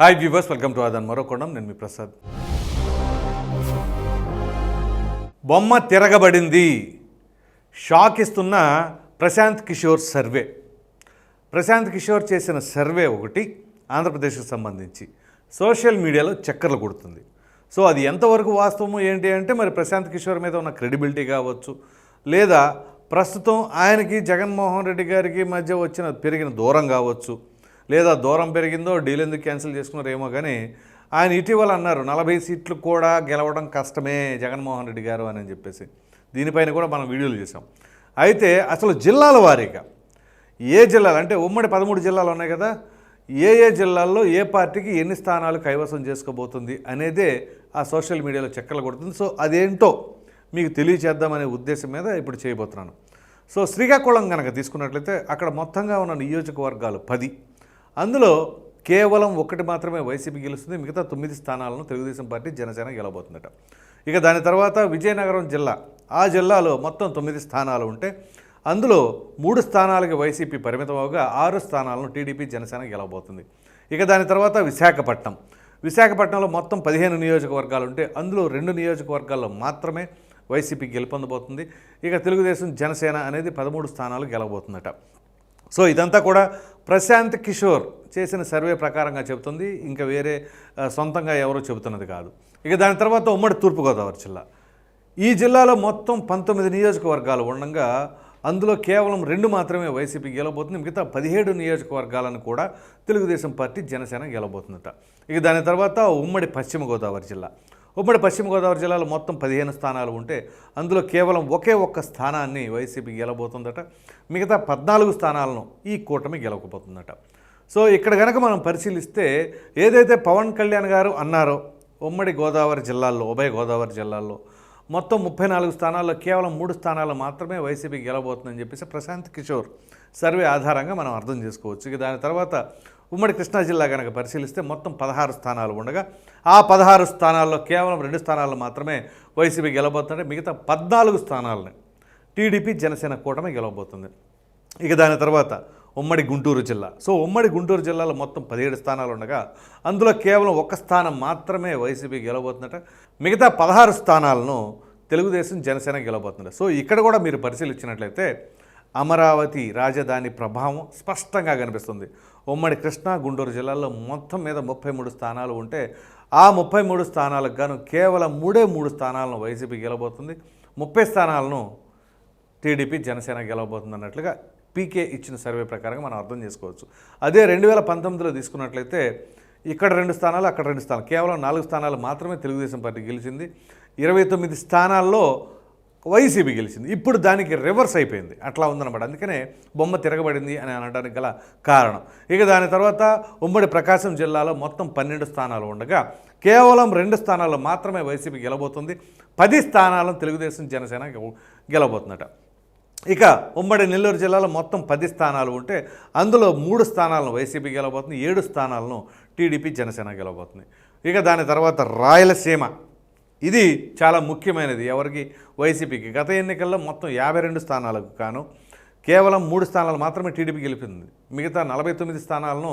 Hi viewers welcome to అదన్ మరోకొండం నేను మీ ప్రసాద్ బొమ్మ తిరగబడింది. షాక్ ఇస్తున్న ప్రశాంత్ కిషోర్ సర్వే. ప్రశాంత్ కిషోర్ చేసిన సర్వే ఒకటి ఆంధ్రప్రదేశ్కి సంబంధించి. సోషల్ మీడియాలో చక్కర్లు కొడుతుంది. సో అది ఎంతవరకు వాస్తవము ఏంటి అంటే మరి ప్రశాంత్ కిషోర్ మీద ఉన్న క్రెడిబిలిటీ కావచ్చు లేదా ప్రస్తుతం ఆయనకి జగన్మోహన్ రెడ్డి గారికి మధ్య వచ్చిన పెరిగిన దూరం కావచ్చు లేదా దూరం పెరిగిందో డీల్ ఎందుకు క్యాన్సిల్ చేసుకున్నారేమో కానీ ఆయన ఇటీవల అన్నారు నలభై సీట్లు కూడా గెలవడం కష్టమే జగన్మోహన్ రెడ్డి గారు అని చెప్పేసి. దీనిపైన కూడా మనం వీడియోలు చేసాం అయితే అసలు జిల్లాల వారీగా ఏ జిల్లాలు అంటే ఉమ్మడి పదమూడు జిల్లాలు ఉన్నాయి కదా ఏ ఏ జిల్లాల్లో ఏ పార్టీకి ఎన్ని స్థానాలు కైవసం చేసుకోబోతుంది అనేదే ఆ సోషల్ మీడియాలో చక్కర్లు కొడుతుంది. సో అదేంటో మీకు తెలియచేద్దామనే ఉద్దేశం మీద ఇప్పుడు చేయబోతున్నాను. సో శ్రీకాకుళం కనుక తీసుకున్నట్లయితే అక్కడ మొత్తంగా ఉన్న నియోజకవర్గాలు పది. అందులో కేవలం ఒకటి మాత్రమే వైసీపీ గెలుస్తుంది మిగతా తొమ్మిది స్థానాలను తెలుగుదేశం పార్టీ జనసేన గెలబోతుందట ఇక దాని తర్వాత విజయనగరం జిల్లా. ఆ జిల్లాలో మొత్తం తొమ్మిది స్థానాలు ఉంటే అందులో మూడు స్థానాలకి వైసీపీ పరిమితం అవగా ఆరు స్థానాలను టీడీపీ జనసేన గెలవబోతుంది. ఇక దాని తర్వాత విశాఖపట్నం. విశాఖపట్నంలో మొత్తం పదిహేను నియోజకవర్గాలు ఉంటే అందులో రెండు నియోజకవర్గాల్లో మాత్రమే వైసీపీ గెలుపొందబోతుంది. ఇక తెలుగుదేశం జనసేన అనేది పదమూడు స్థానాలు గెలవబోతుందట. సో ఇదంతా కూడా ప్రశాంత్ కిషోర్ చేసిన సర్వే ప్రకారంగా చెబుతుంది. ఇంకా వేరే సొంతంగా ఎవరో చెబుతున్నది కాదు. ఇక దాని తర్వాత ఉమ్మడి తూర్పుగోదావరి జిల్లా. ఈ జిల్లాలో మొత్తం పంతొమ్మిది నియోజకవర్గాలు ఉండగా అందులో కేవలం రెండు మాత్రమే వైసీపీ గెలబోతుంది మిగతా పదిహేడు నియోజకవర్గాలను కూడా తెలుగుదేశం పార్టీ జనసేన గెలబోతుందట ఇక దాని తర్వాత ఉమ్మడి పశ్చిమ గోదావరి జిల్లా. ఉమ్మడి పశ్చిమ గోదావరి జిల్లాలో మొత్తం పదిహేను స్థానాలు ఉంటే అందులో కేవలం ఒకే ఒక్క స్థానాన్ని వైసీపీ గెలబోతుందట మిగతా పద్నాలుగు స్థానాలను ఈ కూటమి గెలవకపోతుందట. సో ఇక్కడ కనుక మనం పరిశీలిస్తే ఏదైతే పవన్ కళ్యాణ్ గారు అన్నారో ఉమ్మడి గోదావరి జిల్లాల్లో ఉభయ గోదావరి జిల్లాల్లో మొత్తం ముప్పై నాలుగు స్థానాల్లో కేవలం మూడు స్థానాలు మాత్రమే వైసీపీ గెలబోతుందని చెప్పేసి ప్రశాంత్ కిషోర్ సర్వే ఆధారంగా మనం అర్థం చేసుకోవచ్చు. ఇక దాని తర్వాత ఉమ్మడి కృష్ణా జిల్లా కనుక పరిశీలిస్తే మొత్తం పదహారు స్థానాలు ఉండగా ఆ పదహారు స్థానాల్లో కేవలం రెండు స్థానాలు మాత్రమే వైసీపీ గెలవబోతుంటే మిగతా పద్నాలుగు స్థానాలని టీడీపీ జనసేన కూటమి గెలవబోతుంది. ఇక దాని తర్వాత ఉమ్మడి గుంటూరు జిల్లా. సో ఉమ్మడి గుంటూరు జిల్లాలో మొత్తం పదిహేడు స్థానాలు ఉండగా అందులో కేవలం ఒక్క స్థానం మాత్రమే వైసీపీ గెలవబోతుందట. మిగతా పదహారు స్థానాలను తెలుగుదేశం జనసేన గెలవబోతుంది సో ఇక్కడ కూడా మీరు పరిశీలించినట్లయితే అమరావతి రాజధాని ప్రభావం స్పష్టంగా కనిపిస్తుంది. ఉమ్మడి కృష్ణా గుంటూరు జిల్లాల్లో మొత్తం మీద ముప్పై మూడు స్థానాలు ఉంటే ఆ ముప్పై మూడు స్థానాలకు గాను కేవలం మూడే మూడు స్థానాలను వైసీపీ గెలవబోతుంది. ముప్పై స్థానాలను టీడీపీ జనసేన గెలవబోతుంది అన్నట్లుగా పీకే ఇచ్చిన సర్వే ప్రకారంగా మనం అర్థం చేసుకోవచ్చు. అదే రెండు వేల పంతొమ్మిదిలో తీసుకున్నట్లయితే ఇక్కడ రెండు స్థానాలు అక్కడ రెండు స్థానాలు. కేవలం నాలుగు స్థానాలు మాత్రమే తెలుగుదేశం పార్టీ గెలిచింది. ఇరవై తొమ్మిది స్థానాల్లో వైసీపీ గెలిచింది. ఇప్పుడు దానికి రివర్స్ అయిపోయింది. అట్లా ఉందన్నమాట. అందుకనే బొమ్మ తిరగబడింది అని అనడానికి గల కారణం. ఇక దాని తర్వాత ఉమ్మడి ప్రకాశం జిల్లాలో మొత్తం పన్నెండు స్థానాలు ఉండగా కేవలం రెండు స్థానాల్లో మాత్రమే వైసీపీ గెలబోతుంది. పది స్థానాలను తెలుగుదేశం జనసేన గెలబోతుందట. ఇక ఉమ్మడి నెల్లూరు జిల్లాలో మొత్తం పది స్థానాలు ఉంటే అందులో మూడు స్థానాలను వైసీపీ గెలబోతుంది. ఏడు స్థానాలను టీడీపీ జనసేన గెలబోతుంది. ఇక దాని తర్వాత రాయలసీమ. ఇది చాలా ముఖ్యమైనది. ఎవరికి? వైసీపీకి. గత ఎన్నికల్లో మొత్తం యాభై రెండు స్థానాలకు కాను కేవలం మూడు స్థానాలు మాత్రమే టీడీపీ గెలిపింది. మిగతా నలభై తొమ్మిది స్థానాలను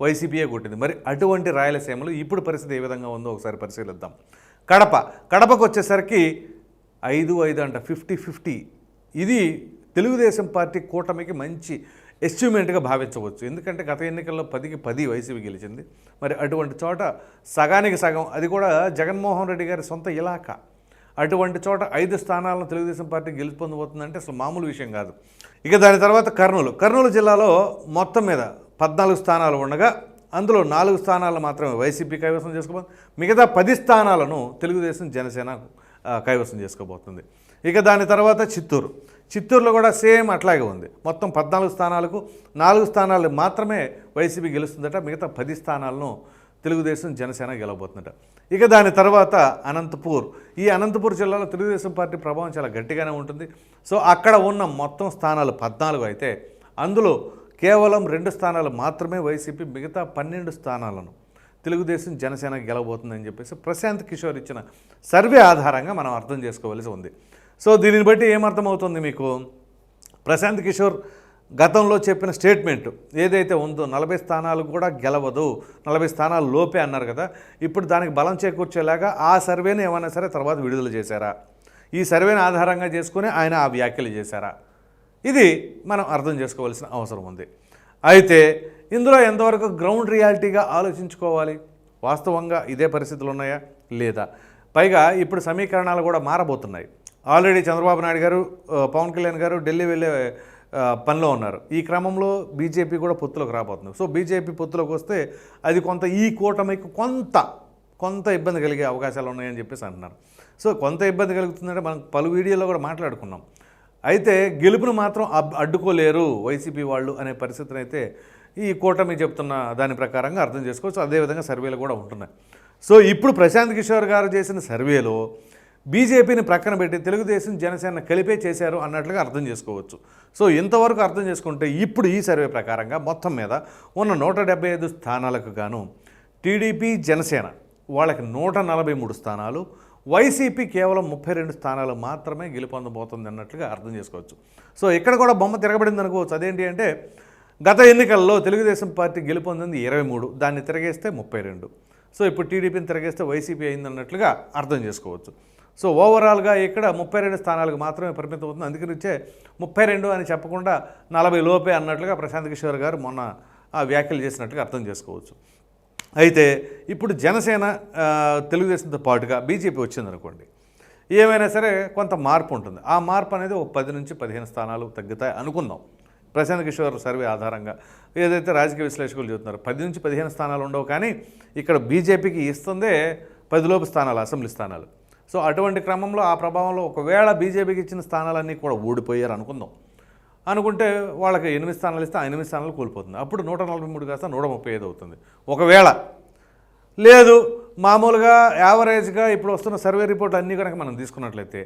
వైసీపీయే కొట్టింది. మరి అటువంటి రాయలసీమలో ఇప్పుడు పరిస్థితి ఏ విధంగా ఉందో ఒకసారి పరిశీలిద్దాం. కడప. కడపకు వచ్చేసరికి ఐదు ఐదు అంట ఫిఫ్టీ ఫిఫ్టీ. ఇది తెలుగుదేశం పార్టీ కూటమికి మంచి అచీవ్మెంట్గా భావించవచ్చు. ఎందుకంటే గత ఎన్నికల్లో పదికి పది వైసీపీ గెలిచింది. మరి అటువంటి చోట సగానికి సగం అది కూడా జగన్మోహన్ రెడ్డి గారి సొంత ఇలాకా అటువంటి చోట ఐదు స్థానాలను తెలుగుదేశం పార్టీ గెలుపొందబోతుందంటే అసలు మామూలు విషయం కాదు. ఇక దాని తర్వాత కర్నూలు. కర్నూలు జిల్లాలో మొత్తం మీద పద్నాలుగు స్థానాలు ఉండగా అందులో నాలుగు స్థానాలు మాత్రమే వైసీపీ కైవసం చేసుకోబోతుంది. మిగతా పది స్థానాలను తెలుగుదేశం జనసేన కైవసం చేసుకోబోతుంది. ఇక దాని తర్వాత చిత్తూరు. చిత్తూరులో కూడా సేమ్ అట్లాగే ఉంది. మొత్తం పద్నాలుగు స్థానాలకు నాలుగు స్థానాలు మాత్రమే వైసీపీ గెలుస్తుందట. మిగతా పది స్థానాలను తెలుగుదేశం జనసేన గెలవబోతుందట. ఇక దాని తర్వాత అనంతపూర్. ఈ అనంతపూర్ జిల్లాలో తెలుగుదేశం పార్టీ ప్రభావం చాలా గట్టిగానే ఉంటుంది. సో అక్కడ ఉన్న మొత్తం స్థానాలు పద్నాలుగు అయితే అందులో కేవలం రెండు స్థానాలు మాత్రమే వైసీపీ మిగతా పన్నెండు స్థానాలను తెలుగుదేశం జనసేన గెలవబోతుందని చెప్పేసి ప్రశాంత్ కిషోర్ ఇచ్చిన సర్వే ఆధారంగా మనం అర్థం చేసుకోవలసి ఉంది. సో దీనిని బట్టి ఏమర్థమవుతుంది మీకు? ప్రశాంత్ కిషోర్ గతంలో చెప్పిన స్టేట్మెంట్ ఏదైతే ఉందో నలభై స్థానాలు కూడా గెలవదు నలభై స్థానాలు లోపే అన్నారు కదా ఇప్పుడు దానికి బలం చేకూర్చేలాగా ఆ సర్వేని ఏమైనా సరే తర్వాత విడుదల చేశారా? ఈ సర్వేని ఆధారంగా చేసుకుని ఆయన ఆ వ్యాఖ్యలు చేశారా? ఇది మనం అర్థం చేసుకోవాల్సిన అవసరం ఉంది. అయితే ఇందులో ఎంతవరకు గ్రౌండ్ రియాలిటీగా ఆలోచించుకోవాలి? వాస్తవంగా ఇదే పరిస్థితులు ఉన్నాయా? లేదా? పైగా ఇప్పుడు సమీకరణాలు కూడా మారబోతున్నాయి. ఆల్రెడీ చంద్రబాబు నాయుడు గారు పవన్ కళ్యాణ్ గారు ఢిల్లీ వెళ్ళే పనిలో ఉన్నారు. ఈ క్రమంలో బీజేపీ కూడా పొత్తులోకి రాబోతుంది. సో బీజేపీ పొత్తులోకి వస్తే అది కొంత ఈ కూటమికి కొంత కొంత ఇబ్బంది కలిగే అవకాశాలు ఉన్నాయని చెప్పేసి అంటున్నారు. సో కొంత ఇబ్బంది కలుగుతుందంటే మనం పలు వీడియోలో కూడా మాట్లాడుకున్నాం. అయితే గెలుపును మాత్రం అబ్- అడ్డుకోలేరు వైసీపీ వాళ్ళు అనే పరిస్థితిని అయితే ఈ కూటమి చెప్తున్న దాని ప్రకారంగా అర్థం చేసుకోవచ్చు. అదేవిధంగా సర్వేలు కూడా ఉంటున్నాయి. సో ఇప్పుడు ప్రశాంత్ కిషోర్ గారు చేసిన సర్వేలో బీజేపీని ప్రక్కన పెట్టి తెలుగుదేశం జనసేన కలిపే చేశారు అన్నట్లుగా అర్థం చేసుకోవచ్చు. సో ఇంతవరకు అర్థం చేసుకుంటే ఇప్పుడు ఈ సర్వే ప్రకారంగా మొత్తం మీద ఉన్న నూట డెబ్బై ఐదు స్థానాలకు గాను టీడీపీ జనసేన వాళ్ళకి నూట నలభై మూడు స్థానాలు వైసీపీ కేవలం ముప్పై రెండు స్థానాలు మాత్రమే గెలుపొందబోతుంది అన్నట్లుగా అర్థం చేసుకోవచ్చు. సో ఇక్కడ కూడా బొమ్మ తిరగబడింది అనుకోవచ్చు. అదేంటి అంటే గత ఎన్నికల్లో తెలుగుదేశం పార్టీ గెలుపొందింది ఇరవై మూడు దాన్ని తిరగేస్తే ముప్పై రెండు. సో ఇప్పుడు టీడీపీని తిరగేస్తే వైసీపీ అయింది అన్నట్లుగా అర్థం చేసుకోవచ్చు. సో ఓవరాల్గా ఇక్కడ ముప్పై రెండు స్థానాలకు మాత్రమే పరిమితం అవుతుంది. అందుకని వచ్చే ముప్పై రెండు అని చెప్పకుండా నలభై లోపే అన్నట్లుగా ప్రశాంత్ కిషోర్ గారు మొన్న ఆ వ్యాఖ్యలు చేసినట్లుగా అర్థం చేసుకోవచ్చు. అయితే ఇప్పుడు జనసేన తెలుగుదేశంతో పాటుగా బీజేపీ వచ్చిందనుకోండి ఏమైనా సరే కొంత మార్పు ఉంటుంది. ఆ మార్పు అనేది ఒక పది నుంచి పదిహేను స్థానాలు తగ్గుతాయి అనుకుందాం. ప్రశాంత్ కిషోర్ సర్వే ఆధారంగా ఏదైతే రాజకీయ విశ్లేషకులు చెబుతున్నారు పది నుంచి పదిహేను స్థానాలు ఉండవు కానీ ఇక్కడ బీజేపీకి ఇస్తుందే పదిలోపు స్థానాలు అసెంబ్లీ స్థానాలు. సో అటువంటి క్రమంలో ఆ ప్రభావంలో ఒకవేళ బీజేపీకి ఇచ్చిన స్థానాలన్నీ కూడా ఓడిపోయారు అనుకుందాం. అనుకుంటే వాళ్ళకి ఎనిమిది స్థానాలు ఇస్తే ఆ ఎనిమిది స్థానాలు కోల్పోతుంది. అప్పుడు నూట నలభై మూడు కాస్త నూట ముప్పై ఐదు అవుతుంది. ఒకవేళ లేదు మామూలుగా యావరేజ్గా ఇప్పుడు వస్తున్న సర్వే రిపోర్ట్లు అన్నీ కనుక మనం తీసుకున్నట్లయితే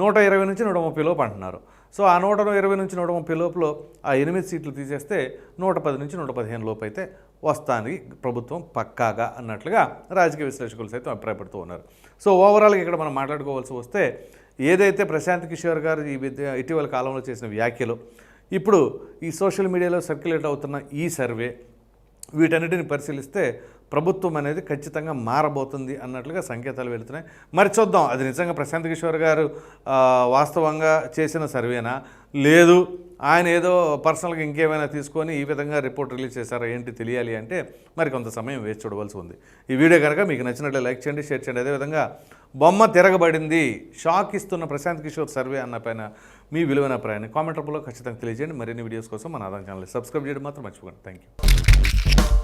నూట ఇరవై నుంచి నూట ముప్పై లోపు అంటున్నారు. సో ఆ నూట ఇరవై నుంచి నూట ముప్పై లోపల ఆ ఎనిమిది సీట్లు తీసేస్తే నూట పది నుంచి నూట పదిహేను లోపు అయితే వస్తానికి ప్రభుత్వం పక్కాగా అన్నట్లుగా రాజకీయ విశ్లేషకులు సైతం అభిప్రాయపడుతూ ఉన్నారు. సో ఓవరాల్గా ఇక్కడ మనం మాట్లాడుకోవాల్సి వస్తే ఏదైతే ప్రశాంత్ కిషోర్ గారు ఈ విద్య- ఇటీవల కాలంలో చేసిన వ్యాఖ్యలు ఇప్పుడు ఈ సోషల్ మీడియాలో సర్క్యులేట్ అవుతున్న ఈ సర్వే వీటన్నిటిని పరిశీలిస్తే ప్రభుత్వం అనేది ఖచ్చితంగా మారబోతుంది అన్నట్లుగా సంకేతాలు వెళుతున్నాయి. మరి చూద్దాం అది నిజంగా ప్రశాంత్ కిషోర్ గారు వాస్తవంగా చేసిన సర్వేనా? లేదు ఆయన ఏదో పర్సనల్గా ఇంకేమైనా తీసుకొని ఈ విధంగా రిపోర్ట్ రిలీజ్ చేశారా ఏంటి తెలియాలి అంటే మరి కొంత సమయం వేచి చూడవలసి ఉంది. ఈ వీడియో కనుక మీకు నచ్చినట్లు లైక్ చేయండి షేర్ చేయండి. అదేవిధంగా బొమ్మ తిరగబడింది షాక్ ఇస్తున్న ప్రశాంత్ కిషోర్ సర్వే అన్న పైన మీ విలువైన అభిప్రాయాన్ని కామెంట్ రూపంలో ఖచ్చితంగా తెలియజేయండి. మరిన్ని వీడియోస్ కోసం మన ఆదాయం ఛానల్ సబ్స్క్రైబ్ చేయడం మాత్రం మర్చిపోకండి. Thank you